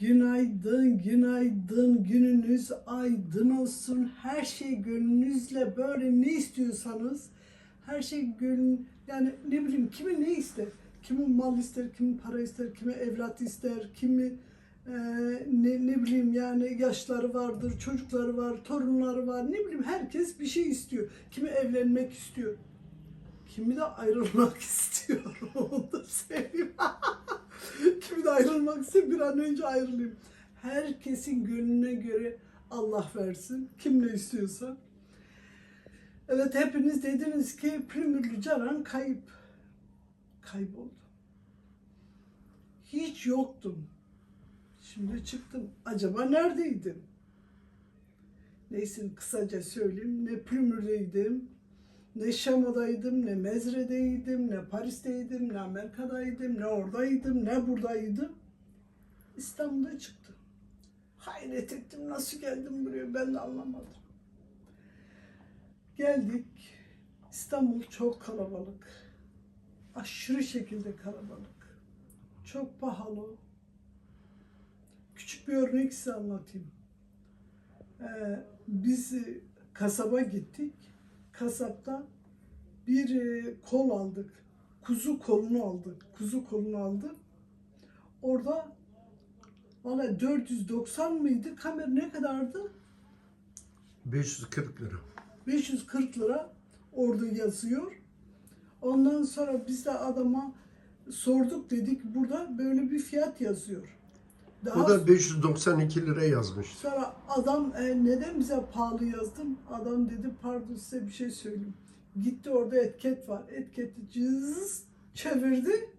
Günaydın, günaydın, gününüz aydın olsun. Her şey gönlünüzle böyle ne istiyorsanız, her şey gönlün, yani ne bileyim kimi ne ister? Kimi mal ister, kimi para ister, kimi evlat ister, kimi e, ne, ne bileyim yani yaşları vardır, çocukları var, torunları var, ne bileyim herkes bir şey istiyor. Kimi evlenmek istiyor, kimi de ayrılmak istiyor. Onu da söyleyeyim. İstiyor, bir an önce ayrılayım. Herkesin gönlüne göre Allah versin. Kim ne istiyorsa. Evet hepiniz dediniz ki Pürmürlü Canan kayıp. Kayboldu. Hiç yoktum. Şimdi çıktım. Acaba neredeydim? Neyse kısaca söyleyeyim. Ne Pürmür'deydim, ne Şam'daydım, ne Mezre'deydim, ne Paris'teydim, ne Amerika'daydım, ne oradaydım, ne buradaydım. İstanbul'da çıktım. Hayret ettim nasıl geldim buraya ben de anlamadım. Geldik. İstanbul çok kalabalık. Aşırı şekilde kalabalık. Çok pahalı. Küçük bir örnek size anlatayım. Ee, biz e, kasaba gittik. Kasapta bir e, kol aldık. Kuzu kolunu aldık. Kuzu kolunu aldık. Orada valla 490 mıydı? Kamera ne kadardı? 540 lira. 540 lira orada yazıyor. Ondan sonra biz de adama sorduk dedik burada böyle bir fiyat yazıyor. Daha O da 592 lira yazmış. sonra adam "E, neden bize pahalı yazdın? Adam dedi pardon size bir şey söyleyeyim. Gitti orada etiket var. Etiketi cız çevirdi.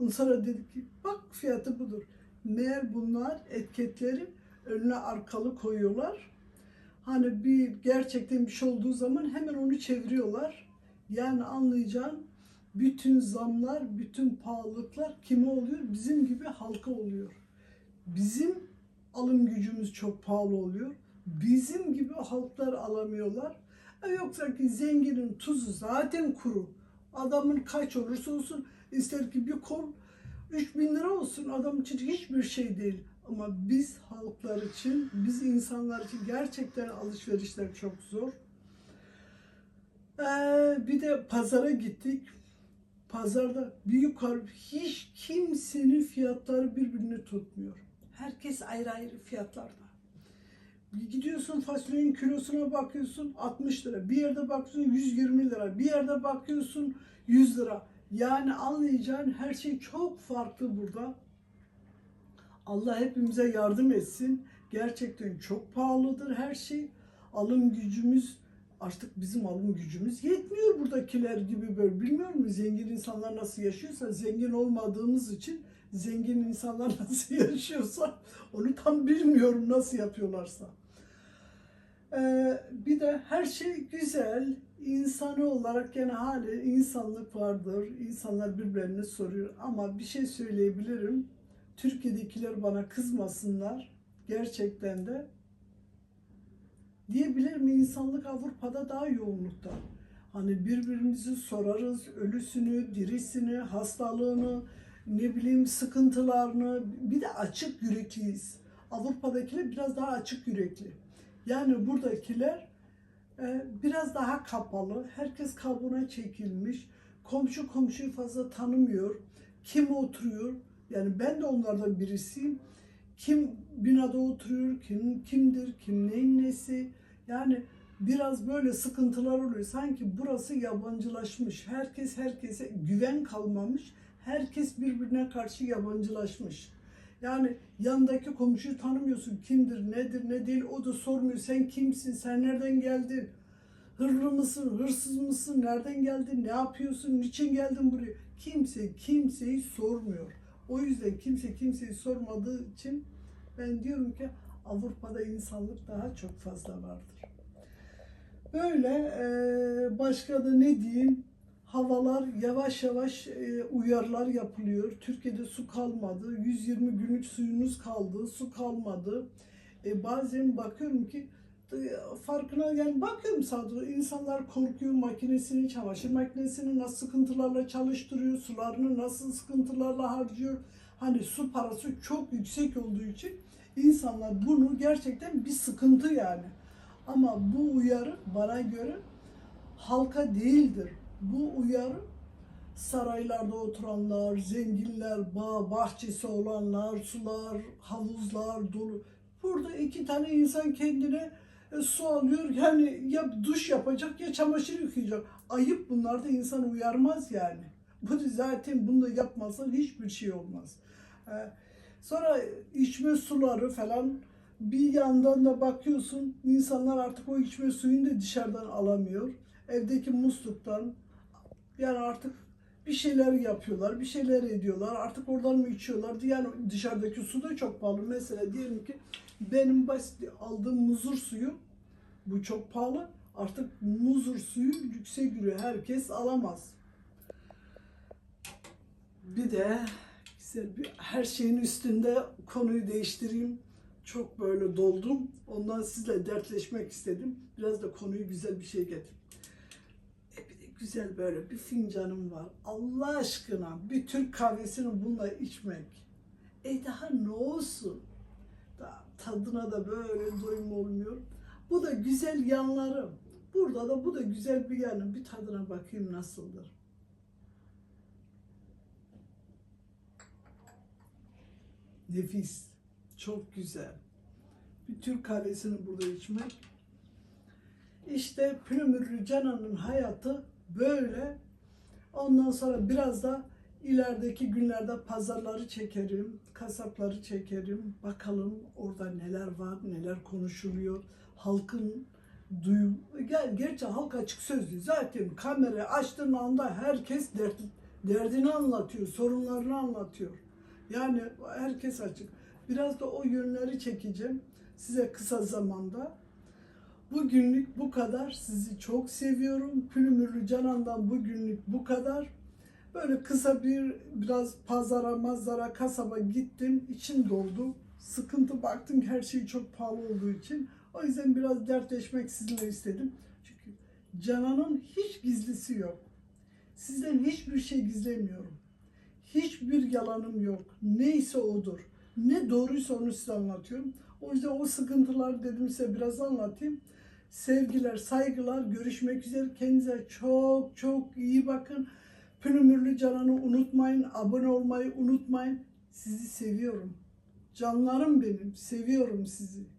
Ondan sonra dedi ki bak fiyatı budur. Meğer bunlar etiketleri önüne arkalı koyuyorlar. Hani bir gerçekten bir şey olduğu zaman hemen onu çeviriyorlar. Yani anlayacağın bütün zamlar, bütün pahalılıklar kime oluyor? Bizim gibi halka oluyor. Bizim alım gücümüz çok pahalı oluyor. Bizim gibi halklar alamıyorlar. E yoksa ki zenginin tuzu zaten kuru. Adamın kaç olursa olsun ister ki bir kol 3000 lira olsun adam için hiçbir şey değil. Ama biz halklar için, biz insanlar için gerçekten alışverişler çok zor. Ee, bir de pazara gittik. Pazarda bir yukarı hiç kimsenin fiyatları birbirini tutmuyor. Herkes ayrı ayrı fiyatlarda. Gidiyorsun fasulyenin kilosuna bakıyorsun 60 lira. Bir yerde bakıyorsun 120 lira. Bir yerde bakıyorsun 100 lira. Yani anlayacağın her şey çok farklı burada. Allah hepimize yardım etsin. Gerçekten çok pahalıdır her şey. Alım gücümüz artık bizim alım gücümüz yetmiyor buradakiler gibi böyle. Bilmiyorum zengin insanlar nasıl yaşıyorsa zengin olmadığımız için zengin insanlar nasıl yaşıyorsa onu tam bilmiyorum nasıl yapıyorlarsa. Ee, bir de her şey güzel. İnsanı olarak gene hali insanlık vardır. İnsanlar birbirlerini soruyor. Ama bir şey söyleyebilirim. Türkiye'dekiler bana kızmasınlar. Gerçekten de. Diyebilirim insanlık Avrupa'da daha yoğunlukta. Hani birbirimizi sorarız. Ölüsünü, dirisini, hastalığını, ne bileyim sıkıntılarını. Bir de açık yürekliyiz. Avrupa'dakiler biraz daha açık yürekli. Yani buradakiler biraz daha kapalı. Herkes kabuğuna çekilmiş. Komşu komşuyu fazla tanımıyor. Kim oturuyor? Yani ben de onlardan birisiyim. Kim binada oturuyor? Kim kimdir? Kim neyin nesi? Yani biraz böyle sıkıntılar oluyor. Sanki burası yabancılaşmış. Herkes herkese güven kalmamış. Herkes birbirine karşı yabancılaşmış. Yani yandaki komşuyu tanımıyorsun. Kimdir, nedir, ne değil o da sormuyor. Sen kimsin, sen nereden geldin? Hırlı mısın, hırsız mısın, nereden geldin, ne yapıyorsun, niçin geldin buraya? Kimse kimseyi sormuyor. O yüzden kimse kimseyi sormadığı için ben diyorum ki Avrupa'da insanlık daha çok fazla vardır. Böyle başka da ne diyeyim? Havalar yavaş yavaş e, uyarılar yapılıyor. Türkiye'de su kalmadı. 120 günlük suyunuz kaldı. Su kalmadı. E, bazen bakıyorum ki e, farkına yani bakıyorum sadece insanlar korkuyor makinesini, çamaşır makinesini nasıl sıkıntılarla çalıştırıyor, sularını nasıl sıkıntılarla harcıyor. Hani su parası çok yüksek olduğu için insanlar bunu gerçekten bir sıkıntı yani. Ama bu uyarı bana göre halka değildir. Bu uyarı saraylarda oturanlar, zenginler, bağ, bahçesi olanlar, sular, havuzlar dolu. Burada iki tane insan kendine e, su alıyor. Yani ya duş yapacak ya çamaşır yıkayacak. Ayıp bunlar da insan uyarmaz yani. Bu zaten bunu da yapmazsan hiçbir şey olmaz. Ee, Sonra içme suları falan bir yandan da bakıyorsun insanlar artık o içme suyunu da dışarıdan alamıyor. Evdeki musluktan yani artık bir şeyler yapıyorlar, bir şeyler ediyorlar. Artık oradan mı içiyorlar? Yani dışarıdaki su da çok pahalı. Mesela diyelim ki benim basit aldığım muzur suyu bu çok pahalı. Artık muzur suyu yüksek yürüyor. Herkes alamaz. Bir de güzel bir her şeyin üstünde konuyu değiştireyim. Çok böyle doldum. Ondan sizle dertleşmek istedim. Biraz da konuyu güzel bir şey getir. Güzel böyle bir fincanım var. Allah aşkına bir Türk kahvesini bununla içmek. E daha ne olsun? Daha tadına da böyle doyum olmuyor. Bu da güzel yanları. Burada da bu da güzel bir yanı. Bir tadına bakayım nasıldır. Nefis. Çok güzel. Bir Türk kahvesini burada içmek. İşte Pülümürlü Canan'ın hayatı böyle. Ondan sonra biraz da ilerideki günlerde pazarları çekerim, kasapları çekerim. Bakalım orada neler var, neler konuşuluyor. Halkın duyu... Gel, gerçi halk açık sözlü. Zaten kamera açtığın anda herkes dert, derdini anlatıyor, sorunlarını anlatıyor. Yani herkes açık. Biraz da o yönleri çekeceğim size kısa zamanda. Bugünlük bu kadar. Sizi çok seviyorum. Pülümürlü Canan'dan bugünlük bu kadar. Böyle kısa bir biraz pazara, mazara, kasaba gittim. İçim doldu. Sıkıntı baktım her şey çok pahalı olduğu için. O yüzden biraz dertleşmek sizinle istedim. Çünkü Canan'ın hiç gizlisi yok. Sizden hiçbir şey gizlemiyorum. Hiçbir yalanım yok. Neyse odur. Ne doğruysa onu size anlatıyorum. O yüzden o sıkıntılar dedim size biraz anlatayım. Sevgiler, saygılar, görüşmek üzere. Kendinize çok çok iyi bakın. Pülümürlü Canan'ı unutmayın. Abone olmayı unutmayın. Sizi seviyorum. Canlarım benim. Seviyorum sizi.